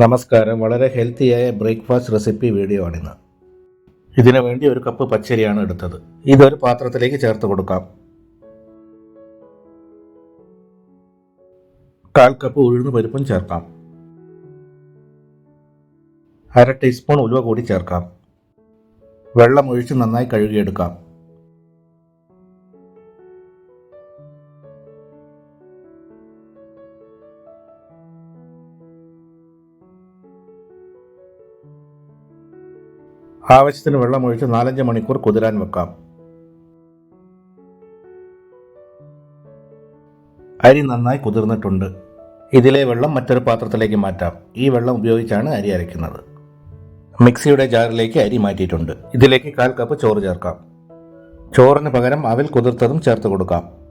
നമസ്കാരം. വളരെ ഹെൽത്തിയായ ബ്രേക്ക്ഫാസ്റ്റ് റെസിപ്പി വീഡിയോ ആണിന്ന്. ഇതിനു വേണ്ടി ഒരു കപ്പ് പച്ചരിയാണ് എടുത്തത്. ഇതൊരു പാത്രത്തിലേക്ക് ചേർത്ത് കൊടുക്കാം. കാൽ കപ്പ് ഉഴുന്ന് പരിപ്പും ചേർക്കാം. അര ടീസ്പൂൺ ഉലുവ കൂടി ചേർക്കാം. വെള്ളം ഒഴിച്ച് നന്നായി കഴുകിയെടുക്കാം. ആവശ്യത്തിന് വെള്ളമൊഴിച്ച് നാലഞ്ച് മണിക്കൂർ കുതിരാൻ വെക്കാം. അരി നന്നായി കുതിർന്നിട്ടുണ്ട്. ഇതിലെ വെള്ളം മറ്റൊരു പാത്രത്തിലേക്ക് മാറ്റാം. ഈ വെള്ളം ഉപയോഗിച്ചാണ് അരി അരയ്ക്കുന്നത്. മിക്സിയുടെ ജാറിലേക്ക് അരി മാറ്റിയിട്ടുണ്ട്. ഇതിലേക്ക് കാൽ കപ്പ് ചോറ് ചേർക്കാം. ചോറിന് പകരം അവിൽ കുതിർത്തതും ചേർത്ത് കൊടുക്കാം.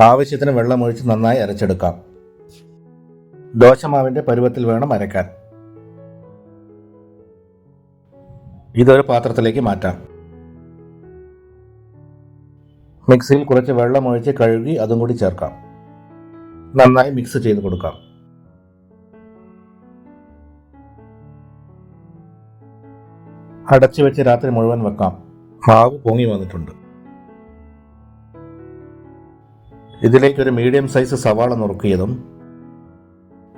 ആവശ്യത്തിന് വെള്ളമൊഴിച്ച് നന്നായി അരച്ചെടുക്കാം. ദോശമാവിന്റെ പരുവത്തിൽ വേണം അരക്കാൻ. ഇതൊരു പാത്രത്തിലേക്ക് മാറ്റാം. മിക്സിയിൽ കുറച്ച് വെള്ളം ഒഴിച്ച് കഴുകി അതും കൂടി ചേർക്കാം. നന്നായി മിക്സ് ചെയ്ത് കൊടുക്കാം. അടച്ചു വെച്ച് രാത്രി മുഴുവൻ വെക്കാം. മാവ് പൊങ്ങി വന്നിട്ടുണ്ട്. ഇതിലേക്കൊരു മീഡിയം സൈസ് സവാള നുറുക്കിയതും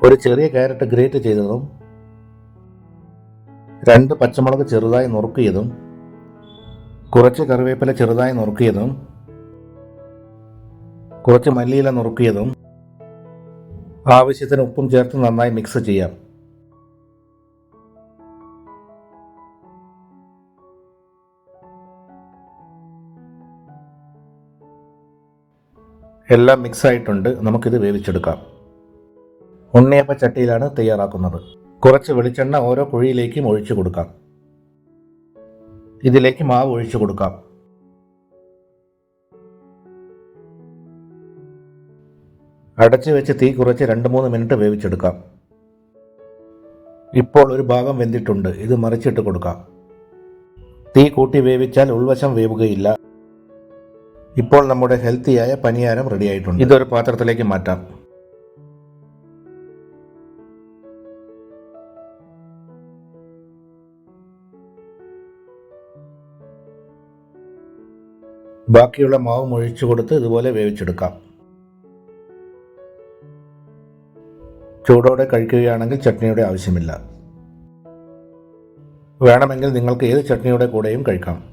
ഒരു ചെറിയ ക്യാരറ്റ് ഗ്രേറ്റ് ചെയ്തതും രണ്ട് പച്ചമുളക് ചെറുതായി നുറുക്കിയതും കുറച്ച് കറിവേപ്പില ചെറുതായി നുറുക്കിയതും കുറച്ച് മല്ലിയില നുറുക്കിയതും ആവശ്യത്തിന് ഉപ്പും ചേർത്ത് നന്നായി മിക്സ് ചെയ്യാം. എല്ലാം മിക്സ് ആയിട്ടുണ്ട്. നമുക്കിത് വേവിച്ചെടുക്കാം. ഉണ്ണിയപ്പ ചട്ടിയിലാണ് തയ്യാറാക്കുന്നത്. കുറച്ച് വെളിച്ചെണ്ണ ഓരോ കുഴിയിലേക്കും ഒഴിച്ചു കൊടുക്കാം. ഇതിലേക്ക് മാവ് ഒഴിച്ചു കൊടുക്കാം. അടച്ചു വെച്ച് തീ കുറച്ച് രണ്ട് മൂന്ന് മിനിറ്റ് വേവിച്ചെടുക്കാം. ഇപ്പോൾ ഒരു ഭാഗം വെന്തിട്ടുണ്ട്. ഇത് മറിച്ചിട്ട് കൊടുക്കാം. തീ കൂട്ടി വേവിച്ചാൽ ഉൾവശം വേവുകയില്ല. ഇപ്പോൾ നമ്മുടെ ഹെൽത്തിയായ പനിയാരം റെഡിയായിട്ടുണ്ട്. ഇതൊരു പാത്രത്തിലേക്ക് മാറ്റാം. ബാക്കിയുള്ള മാവ് ഒഴിച്ചു കൊടുത്ത് ഇതുപോലെ വേവിച്ചെടുക്കാം. ചൂടോടെ കഴിക്കുകയാണെങ്കിൽ ചട്നിയുടെ ആവശ്യമില്ല. വേണമെങ്കിൽ നിങ്ങൾക്ക് ഏത് ചട്നിയുടെ കൂടെയും കഴിക്കാം.